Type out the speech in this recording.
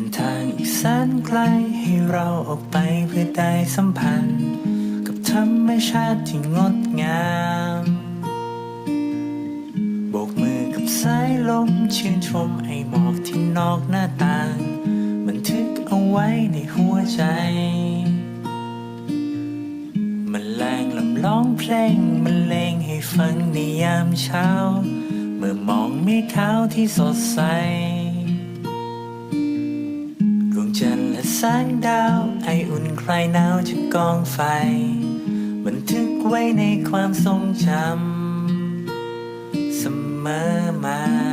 ส้นทางอีกแสนไกลให้เราออกไปเพื่อได้สัมพันธ์ กับธรรมชาติที่งดงามโบกมือกับสายลมชื่นชมไอหมอกที่นอกหน้าต่าง บันทึกเอาไว้ในหัวใจมันแรงลำร้องเพลงมันเลงให้ฟังในยามเช้า เมื่อมองเมฆขาวที่สดใส งจันทร์และแสงดาว ไออุ่นคลายหนาวจากกองไฟ บันทึกไว้ในความทรงจำเสมอมา